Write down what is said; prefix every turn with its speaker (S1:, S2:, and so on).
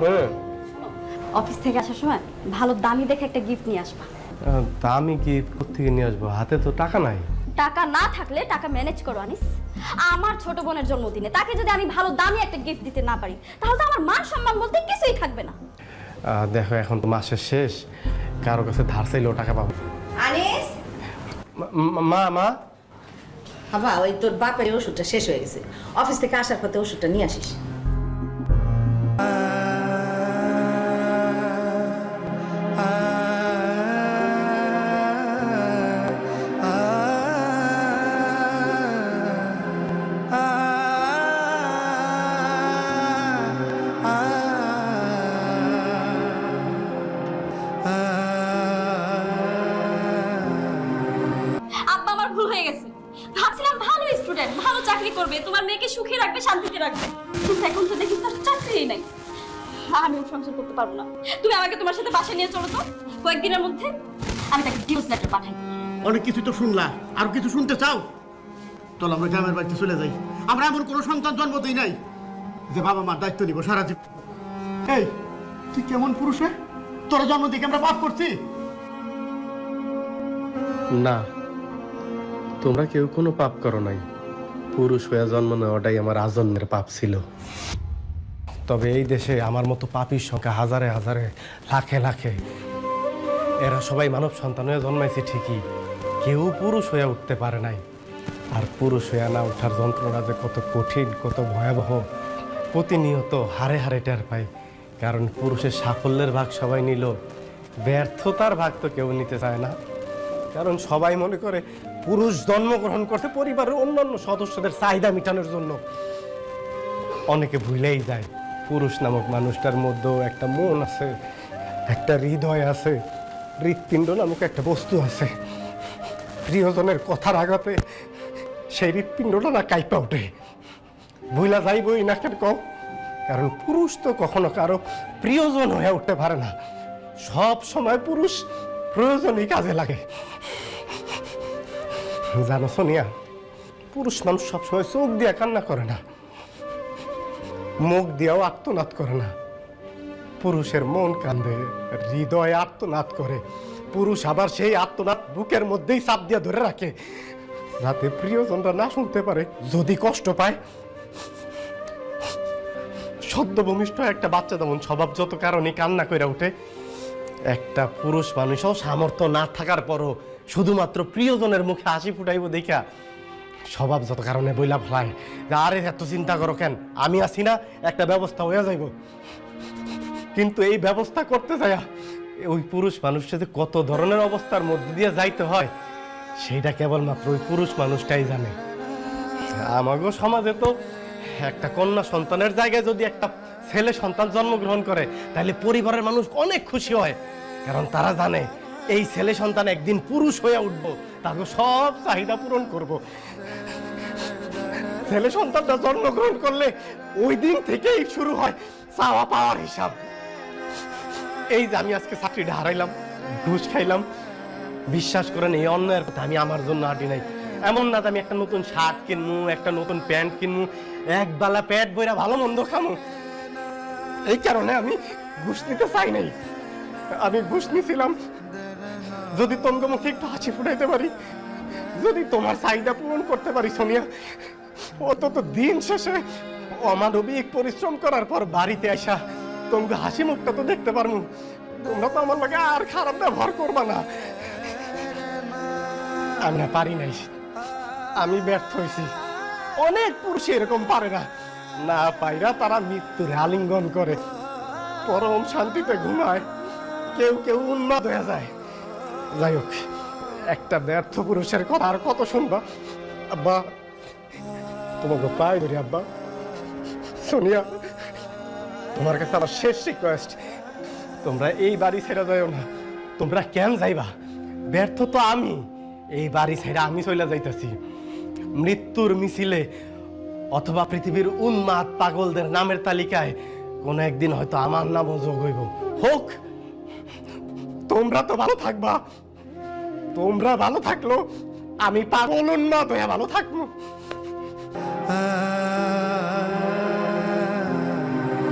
S1: হ্যাঁ।
S2: অফিস থেকে আসার সময় ভালো দামি দেখে একটা গিফট নিয়ে আসবা।
S1: তা আমি কোথেকে নিয়ে আসব? হাতে তো টাকা নাই।
S2: টাকা না থাকলে টাকা ম্যানেজ করো আনিস। আমার ছোট বোনের জন্মদিনে তাকে যদি আমি ভালো দামি একটা গিফট দিতে না পারি তাহলে তো আমার মান সম্মান বলতে কিছুই থাকবে না।
S1: আহ, দেখো এখন তো মাসের শেষ। কারও কাছে ধার চাইলেও টাকা পাবো।
S3: আনিস?
S1: মা- মা মা?
S3: বাবা ওই তোর বাপের ওষুধটা শেষ হয়ে গেছে। অফিস থেকে আসার পথে ওষুধটা নিয়ে আসিস।
S2: স্টুডেন্ট ভালো চাকরি করবে তোমার মেয়েকে সুখে রাখবে শান্তিতে রাখবে। কিন্তু এখন তো দেখি তার চাকরিই নাই। আমি ওর সংসার করতে পারব না। তুমি আমাকে তোমার সাথে বাসায় নিয়ে চলো তো। কয়েকদিনের মধ্যে আমি তাকে ডিভোর্স লেটার পাঠাই।
S4: অনেক কিছু তো শুনলা। আর কিছু শুনতে চাও? চল আমরা গ্রামের বাড়িতে চলে যাই। আমরা এমন কোনো সন্তান জন্ম দিই নাই যে বাবা মার দায়িত্ব নিব সারা জীবন। এই তুই কেমন পুরুষ তোর জন্ম দিকে আমরা পাপ করছি।
S1: না তোমরা কেউ কোনো পাপ করো নাই। পুরুষ হয়ে জন্ম নেওয়াটাই আমার আজন্মের পাপ ছিল। তবে এই দেশে আমার মতো পাপির সংখ্যা হাজারে হাজারে, লাখে লাখে। এরা সবাই মানব সন্তান হয়ে জন্মাইছে ঠিকই, কেউ পুরুষ হয়ে উঠতে পারে নাই। আর পুরুষ হয়ে না ওঠার যন্ত্রণা যে কত কঠিন, কত ভয়াবহ, প্রতিনিয়ত হারে হারে টের পাই। কারণ পুরুষের সাফল্যের ভাগ সবাই নিল, ব্যর্থতার ভাগ তো কেউ নিতে চায় না। কারণ সবাই মনে করে পুরুষ জন্মগ্রহণ করতে পরিবারের অন্যান্য সদস্যদের চাহিদা মেটানোর জন্য। অনেকে ভুলেই যায়, পুরুষ নামক মানুষটার মধ্যেও একটা মন আছে, একটা হৃদয় আছে, হৃৎপিণ্ড নামক একটা বস্তু আছে। প্রিয়জনের কথার আঘাতে সেই হৃৎপিণ্ডটা না কাইপা ওঠে। ভুলা যাইবই না কেন কও? কারণ পুরুষ তো কখনো কারও প্রিয়জন হয়ে উঠতে পারে না। সব সময় পুরুষ প্রয়োজনই কাজে লাগে। জানো সোনিয়া, পুরুষ মানুষ সবসময় চোখ দিয়ে কান্না করে না। মুখ দিয়েও আত্মনাদ করে না। পুরুষের মন কান্দে, হৃদয় আত্মনাদ করে। পুরুষ আবার সেই আত্মনাদ বুকের মধ্যেই চাপ দিয়ে ধরে রাখে। যাতে প্রিয়জনরা না শুনতে পারে, যদি কষ্ট পায়। সদ্যভূমিষ্ঠ একটা বাচ্চা যেমন স্বভাব যত কারণে কান্না করে ওঠে একটা পুরুষ মানুষও সামর্থ্য না থাকার পরও শুধুমাত্র প্রিয়জনের মুখে হাসি ফুটাইব দেখা, স্বভাব যত কারণে বইলা ফেলায়। আরে, এত চিন্তা করো কেন? আমি আছি না, একটা ব্যবস্থা হয়ে যাইব। কিন্তু এই ব্যবস্থা করতে যায় ওই পুরুষ মানুষটা যে কত ধরনের অবস্থার মধ্যে দিয়ে যাইতে হয়, সেইটা কেবলমাত্র ওই পুরুষ মানুষটাই জানে। আমাগো সমাজে তো একটা কন্যা সন্তানের জায়গায় যদি একটা ছেলে সন্তান জন্মগ্রহণ করে, তাহলে পরিবারের মানুষ অনেক খুশি হয়। কারণ তারা জানে, এই ছেলে সন্তান একদিন পুরুষ হয়ে উঠব তাকে সব চাহিদা পূরণ করব। ছেলে সন্তানটা জন্মগ্রহণ করলে ওই দিন থেকেই শুরু হয় চাওয়া পাওয়ার হিসাব। এই যে আমি আজকে চাকরিটা হারাইলাম, ঘুষ খাইলাম। বিশ্বাস করেন, এই অন্যায়ের কথা আমি আমার জন্য আটি নাই। এমন না আমি একটা নতুন শার্ট কিনবো, একটা নতুন প্যান্ট কিনবো, এক বেলা পেট বইরা ভালো মন্দ খামো। এই কারণে আমি ঘুষ নিতে চাই নাই। আমি ঘুষ নিছিলাম। যদি তোমাকে মুখে একটু হাসি ফুটাইতে পারি, যদি তোমার চাহিদা পূরণ করতে পারি, সোনিয়া অত তো দিন শেষে অমানবিক পরিশ্রম করার পর বাড়িতে আসা তোমাকে হাসি মুখটা তো দেখতে পারব তোমরা তো আমার লাগে আর খারাপ ব্যবহার করবা না। আমি না পারি নাই। আমি ব্যর্থ হয়েছি অনেক পুরুষ এরকম পারে না। না পাইরা তারা মৃত্যুর আলিঙ্গন করে। পরম শান্তিতে ঘুমায়। কেউ কেউ উন্মাদ হয়ে যায়। যাই হোক, একটা ব্যর্থ পুরুষের কথা আর কত শুনবা? আব্বা, তোমাকে পাই ধরি, আব্বা। সোনিয়া, তোমার কাছে আমার শেষ রিকোয়েস্ট তোমরা এই বাড়ি ছেড়ে যাও না। তোমরা কেন যাইবা? ব্যর্থ তো আমি। এই বাড়ি ছেড়ে আমি চলে যাইতেছি। মৃত্যুর মিছিলে অথবা পৃথিবীর উন্মাদ পাগলদের নামের তালিকায় কোনো একদিন হয়তো আমার নামও যোগ হইব। হোক, তোমরা তো ভালো থাকবা। তোমরা ভালো থাকল, আমি পাগল উন্মাদ হয়ে ভালো থাকব।